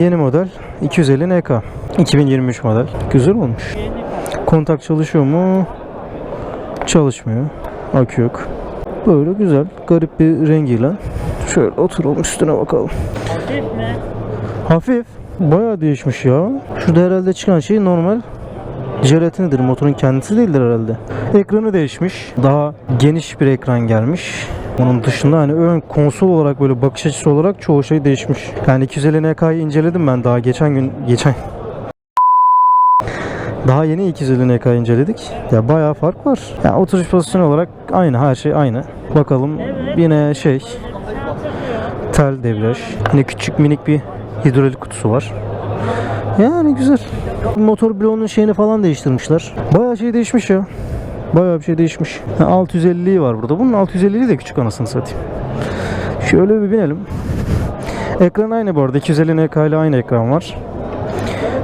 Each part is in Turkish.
Yeni model 250 NK. 2023 model. Güzel olmuş. Kontak çalışıyor mu? Çalışmıyor. Akü yok. Böyle güzel. Garip bir rengiyle. Şöyle oturalım üstüne bakalım. Hafif mi? Hafif. Bayağı değişmiş ya. Şurada herhalde çıkan şey normal jelatinidir. Motorun kendisi değildir herhalde. Ekranı değişmiş. Daha geniş bir ekran gelmiş. Onun dışında hani ön konsol olarak böyle bakış açısı olarak çoğu şey değişmiş. Yani 250 NK'yı inceledim ben daha geçen gün geçen daha yeni 250 NK inceledik. Ya bayağı fark var. Ya oturuş pozisyonu olarak aynı her şey aynı. Bakalım yine şey tel debriyaj. Yine küçük minik bir hidrolik kutusu var. Yani güzel. Motor bloğunun şeyini falan değiştirmişler. Bayağı şey değişmiş ya. Bayağı bir şey değişmiş. Ha, 650'yi var burada. Bunun 650'li de küçük anasını satayım. Şöyle bir binelim. Ekran aynı bu arada. 250 NK ile aynı ekran var.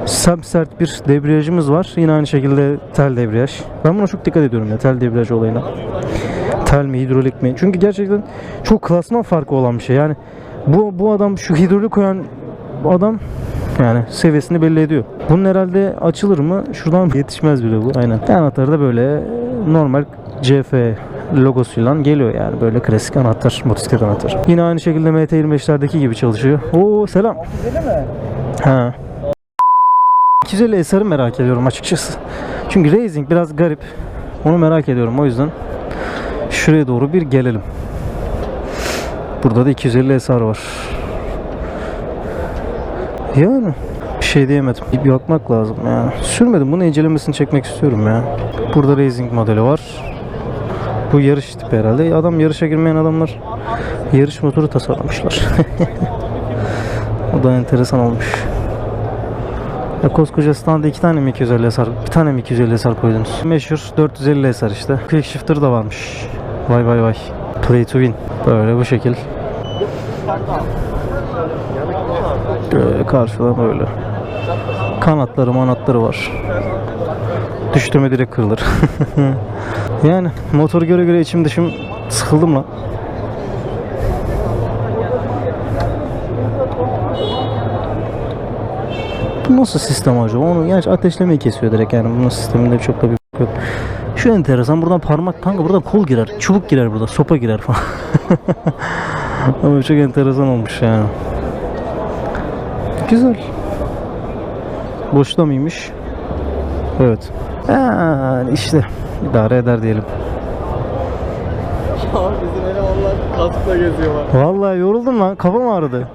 Sub sert bir debriyajımız var. Yine aynı şekilde tel debriyaj. Ben buna çok dikkat ediyorum ya tel debriyaj olayına. Tel mi hidrolik mi? Çünkü gerçekten çok klasman farkı olan bir şey. Yani bu bu adam şu hidrolik koyan adam yani seviyesini belli ediyor. Bunun herhalde açılır mı? Şuradan yetişmez bile bu. Aynen. Anahtarı da böyle normal CF logosuyla geliyor yani böyle klasik anahtar, motosiklet anahtar. Yine aynı şekilde MT25'lerdeki gibi çalışıyor. Oo selam. Ha. 250 SR'ı merak ediyorum açıkçası. Çünkü Racing biraz garip. Onu merak ediyorum o yüzden. Şuraya doğru bir gelelim. Burada da 250 SR var. Yani bir şey diyemedim. Bir, bakmak lazım ya. Sürmedim. Bunu incelemesini çekmek istiyorum ya. Burada Racing modeli var. Bu yarış tipi herhalde. Adam yarışa girmeyen adamlar yarış motoru tasarlamışlar. o da enteresan olmuş. Ya koskoca standa iki tane mi 250 SR, bir tane mi 250 SR koydunuz? Meşhur 450 SR işte. Quick shifter da varmış. Vay vay vay. Play to win. Böyle bu şekil. Karşıdan böyle. Kanatları manatları var. Düştü mü direkt kırılır. yani motoru göre göre içim dışım sıkıldım lan. Bu nasıl sistem acaba? Onu gerçi ateşlemeyi kesiyor direkt yani bunun sisteminde çok da bir yok. Şu enteresan buradan parmak kanka buradan kol girer, çubuk girer burada, sopa girer falan. Ama çok enteresan olmuş yani. Güzel. Boşta mıymış? Evet. Yani işte idare eder diyelim. Abi bizim elemanlar kaskla geziyorlar. Vallahi yoruldum lan. Kafam ağrıdı.